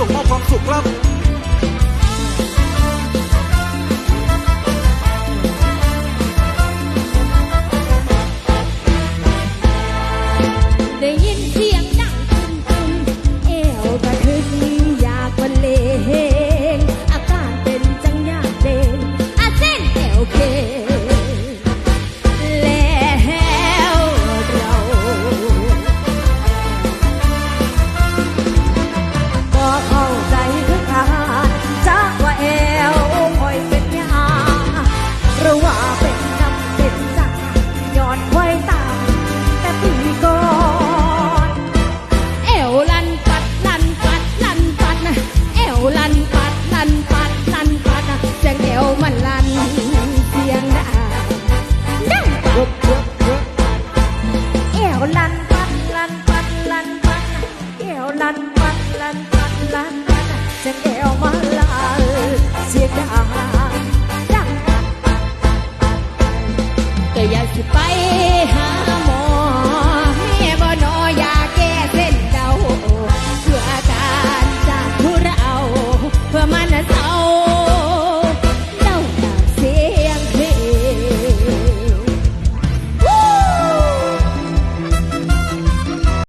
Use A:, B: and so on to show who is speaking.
A: ส่งมอบความสุขครับ
B: ลันปัดลันปัดเสียงแถวมลันเสียงดังดังปัดเอวลั่นปัดลั่นปัดลั่นปัดเอวลั่นปัดลั่นปัดลั่นปัดเสียแถวมันลันเสียงดังดังก็อยากสิไปหา